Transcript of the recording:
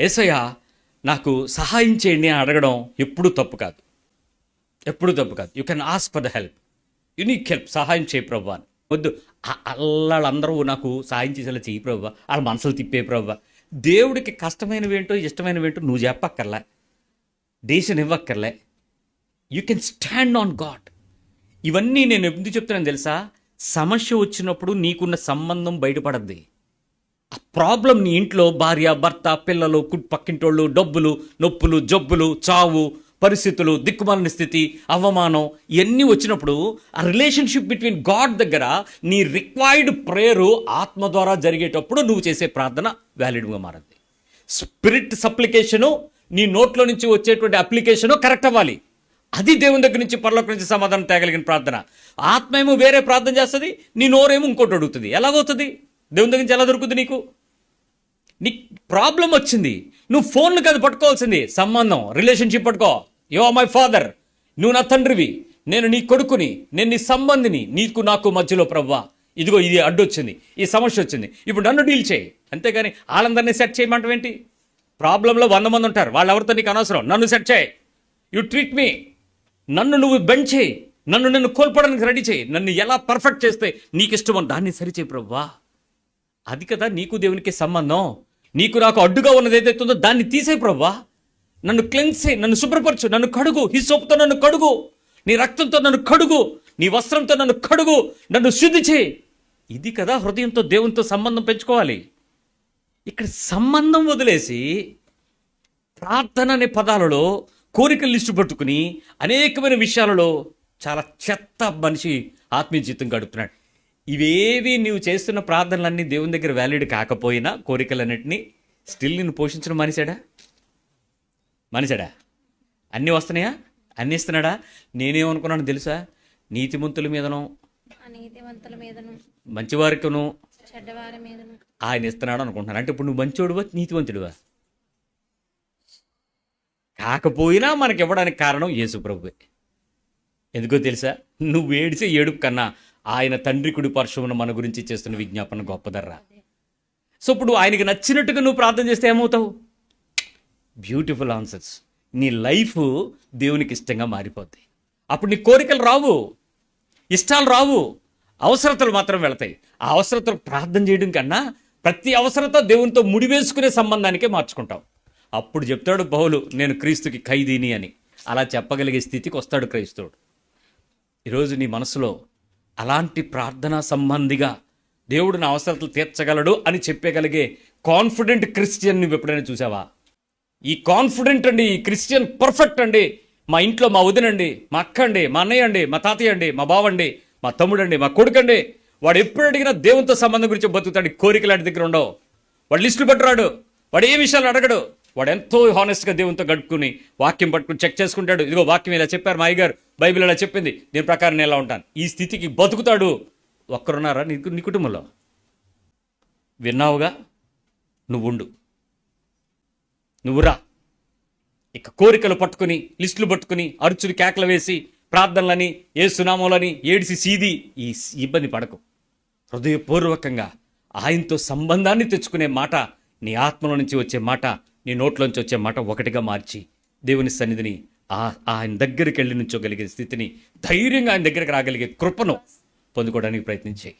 ఏసయ్య నాకు సహాయం చేయండి అని అడగడం ఎప్పుడూ తప్పు కాదు. ఎప్పుడూ తప్పు కాదు. You can ask for the help unique help సహాయం చేయి ప్రభు అని. వద్దు. ఆ- వాళ్ళందరూ నాకు సహాయం చేసేలా చేయి ప్రభు. వాళ్ళ మనసులు తిప్పే ప్రభు. దేవుడికి కష్టమైనవేంటో ఇష్టమైనవేంటో నువ్వు చెప్పక్కర్లే. దేశం ఇవ్వక్కర్లే. You can stand on god ఇవన్నీ నేను ఎందుకు చెప్తున్నాను తెలుసా? సమస్య వచ్చినప్పుడు నీకున్న సంబంధం బయటపడద్ది. ప్రాబ్లం నీ ఇంట్లో భార్య భర్త పిల్లలు కు- పక్కింటోళ్ళు డబ్బులు నొప్పులు జబ్బులు చావు పరిస్థితులు దిక్కుమాలిన స్థితి అవమానం ఇవన్నీ వచ్చినప్పుడు ఆ రిలేషన్షిప్ బిట్వీన్ గాడ్ దగ్గర నీ రిక్వైర్డ్ ప్రేయరు ఆత్మ ద్వారా జరిగేటప్పుడు నువ్వు చేసే ప్రార్థన వ్యాలిడ్గా మారద్ది స్పిరిట్ సప్లికేషను నీ నోట్లో నుంచి వచ్చేటువంటి అప్లికేషను కరెక్ట్ అవ్వాలి. అది దేవుని దగ్గర నుంచి పరలోకి నుంచి సమాధానం తేగలిగిన ప్రార్థన. ఆత్మ ఏమో వేరే ప్రార్థన చేస్తుంది నీ నోరేమో ఇంకోటి అడుగుతుంది. ఎలాగవుతుంది? దేవుని దగ్గర నుంచి ఎలా దొరుకుతుంది నీకు? నీ ప్రాబ్లం వచ్చింది. నువ్వు ఫోన్లు కాదు పట్టుకోవాల్సింది. సంబంధం రిలేషన్షిప్ పట్టుకో. యో మై ఫాదర్ నువ్వు నా తండ్రివి. నేను నీ కొడుకుని. నేను నీ సంబంధిని. నీకు నాకు మధ్యలో ప్రవ్వా. ఇదిగో ఇది అడ్డొచ్చింది. ఈ సమస్య వచ్చింది. ఇప్పుడు నన్ను డీల్ చేయి. అంతేగాని వాళ్ళందరినీ సెట్ చేయమంటావేంటి ప్రాబ్లంలో వంద మంది ఉంటారు. వాళ్ళు ఎవరితో నీకు అనవసరం? నన్ను సెట్ చేయి. యు ట్రీట్ మీ నన్ను నువ్వు బెండ్ చేయి. నన్ను నన్ను కోల్పోవడానికి రెడీ చేయి. నన్ను ఎలా పర్ఫెక్ట్ చేస్తే నీకు ఇష్టమో దాన్ని సరిచేయి ప్రవ్వా. అది కదా నీకు దేవునికి సంబంధం. నీకు నాకు అడ్డుగా ఉన్నది ఏదైతే ఉందో దాన్ని తీసే ప్రవ్వా. నన్ను క్లెన్స్ నన్ను శుభ్రపరచు నన్ను కడుగు. హి సోపుతో నన్ను కడుగు. నీ రక్తంతో నన్ను కడుగు. నీ వస్త్రంతో నన్ను కడుగు. నన్ను శుద్ధి చేయి. ఇది కదా హృదయంతో దేవునితో సంబంధం పెంచుకోవాలి. ఇక్కడ సంబంధం వదిలేసి ప్రార్థన అనే పదాలలో కోరికలు లిస్టు పట్టుకుని అనేకమైన విషయాలలో చాలా చెత్త మనిషి ఆత్మీయ జీవితం గడుపుతున్నాడు. ఇవేవి నీవు చేస్తున్న ప్రార్థనలన్నీ దేవుని దగ్గర వ్యాలిడ్ కాకపోయినా కోరికలన్నింటినీ స్టిల్ నిన్ను పోషించడం మనిషాడా మనిషాడా అన్నీ వస్తున్నాయా? అన్నీ ఇస్తున్నాడా? నేనేమనుకున్నాను తెలుసా? నీతిమంతుల మీదను మంచివారికిను ఆయన ఇస్తున్నాడు అనుకుంటున్నాను. అంటే ఇప్పుడు నువ్వు మంచోడువా? నీతివంతుడువా కాకపోయినా మనకి ఇవ్వడానికి కారణం యేసు ప్రభువే ఎందుకో తెలుసా? నువ్వు ఏడిచే ఏడుపు కన్నా ఆయన తండ్రి కుడి పరశువును మన గురించి చేస్తున్న విజ్ఞాపన గొప్పదర్రా. సో ఇప్పుడు ఆయనకి నచ్చినట్టుగా నువ్వు ప్రార్థన చేస్తే ఏమవుతావు? బ్యూటిఫుల్ ఆన్సర్స్ నీ లైఫ్ దేవునికి ఇష్టంగా మారిపోద్ది. అప్పుడు నీ కోరికలు రావు. ఇష్టాలు రావు. అవసరతలు మాత్రం వెళతాయి. ఆ అవసరతలు ప్రార్థన చేయడం కన్నా ప్రతి అవసరత దేవునితో ముడివేసుకునే సంబంధానికే మార్చుకుంటావు. అప్పుడు చెప్తాడు బహులు నేను క్రీస్తుకి ఖైదీని అని. అలా చెప్పగలిగే స్థితికి వస్తాడు క్రైస్తవుడు. ఈరోజు నీ మనసులో అలాంటి ప్రార్థనా సంబంధిగా దేవుడు నా అవసరతలు తీర్చగలడు అని చెప్పగలిగే కాన్ఫిడెంట్ క్రిస్టియన్ నువ్వు ఎప్పుడైనా చూసావా? ఈ కాన్ఫిడెంట్ అండి ఈ క్రిస్టియన్ పర్ఫెక్ట్ అండి. మా ఇంట్లో మా వదినండి మా అక్క అండి మా అన్నయ్య అండి మా తాతయ్య అండి మా బావండి మా తమ్ముడండి మా కొడుకండి. వాడు ఎప్పుడు అడిగినా దేవునితో సంబంధం గురించి బతుకుతాడు ఈ కోరికలు వాడి దగ్గర ఉండవు. వాడు లిస్టులు పట్టురాడు వాడు ఏ విషయాలు అడగడు. వాడు ఎంతో హానెస్ట్గా దేవునితో గడుపుకుని వాక్యం పట్టుకుని చెక్ చేసుకుంటాడు. ఇదిగో వాక్యం ఇలా చెప్పారు మా అయ్యగారు. బైబిల్ అలా చెప్పింది దీని ప్రకారం నేను ఎలా ఉంటాను? ఈ స్థితికి బతుకుతాడు ఒక్కరున్నారా నీకు నీ కుటుంబంలో? విన్నావుగా? నువ్వుండు. నువ్వురా. ఇక కోరికలు పట్టుకుని లిస్టులు పట్టుకుని అరుచులు కేకలు వేసి ప్రార్థనలని ఏ సునామోలని ఏడిసి సీది ఈ ఇబ్బంది పడకు. హృదయపూర్వకంగా ఆయనతో సంబంధాన్ని తెచ్చుకునే మాట నీ ఆత్మలో నుంచి వచ్చే మాట నీ నోట్లోంచి వచ్చే మాట ఒకటిగా మార్చి దేవుని సన్నిధిని ఆయన దగ్గరికి వెళ్ళి నుంచోగలిగే స్థితిని ధైర్యంగా ఆయన దగ్గరికి రాగలిగే కృపను పొందుకోవడానికి ప్రయత్నించేయి.